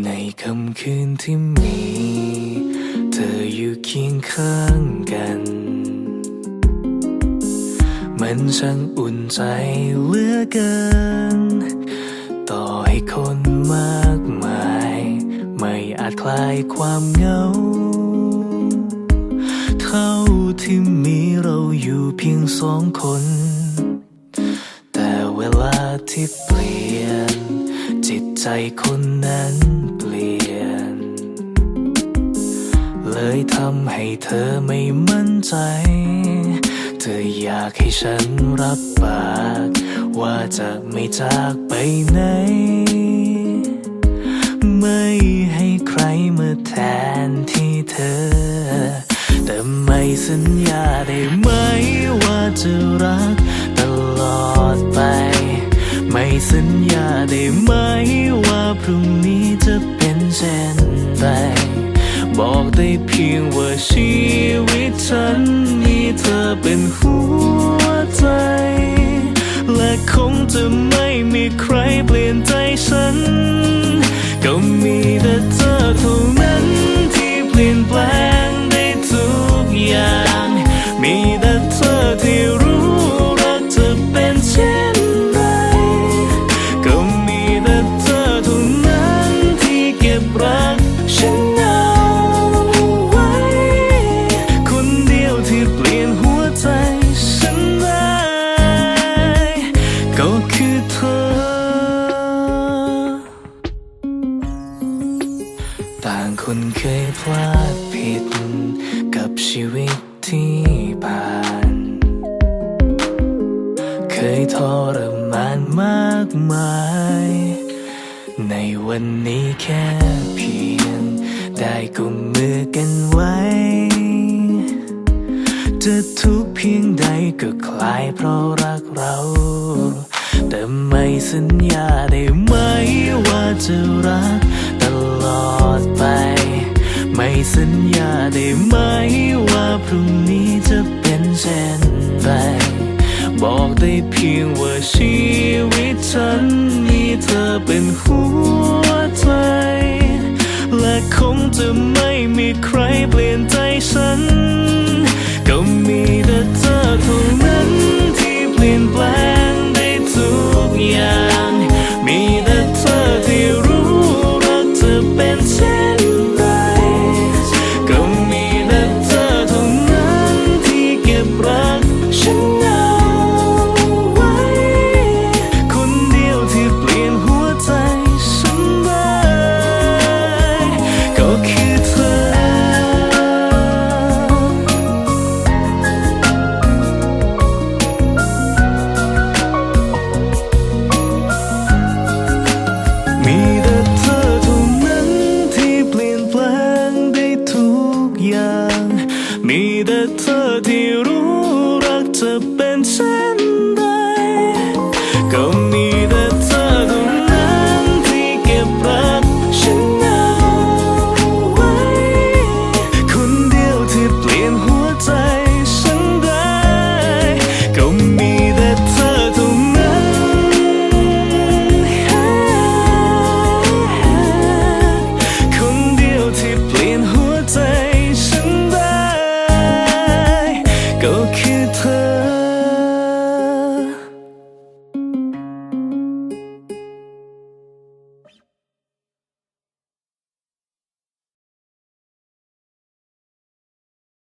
ในค่ำคืนที่มี เธออยู่เคียงข้างกัน มันช่างอุ่นใจเหลือเกิน ต่อให้คนมากมาย ไม่อาจคลายความเหงา เท่าที่มีเราอยู่เพียงสองคน แต่เวลาที่เปลี่ยน จิตใจคนนั้น ยทำให้เธอไม่มั่นใจ เธออยากให้ฉันรับปาก ว่าจะไม่จากไปไหน ไม่ให้ใครมาแทนที่เธอ แต่ไม่สัญญาได้ไหมว่าจะรักตลอดไป ไม่สัญญาได้ไหมว่าพรุ่งนี้จะเป็นเช่นไร บอกได้เพียงว่าชีวิตฉันมีเธอเป็นหัวใจ และคงจะไม่มีใครเปลี่ยนใจฉัน เคยพลาดผิดกับชีวิตที่ผ่าน เคยทรมานมากมาย ในวันนี้แค่เพียง ได้กุมมือกันไว้ จะทุกเพียงใดก็คลายเพราะรักเรา แต่ไม่สัญญาได้ไหมว่าจะรัก สัญญาได้ไหมว่าพรุ่งนี้จะเป็นเช่นไรบอกได้เพียงว่าชีวิตฉันมีเธอเป็นหัวใจ และคงจะไม่มีใครเปลี่ยนใจฉัน ก็มีแต่เธอเท่านั้นที่เปลี่ยนแปลงได้ทุกอย่าง มีแต่เธอที่รู้รักเธเป็นเช่น entre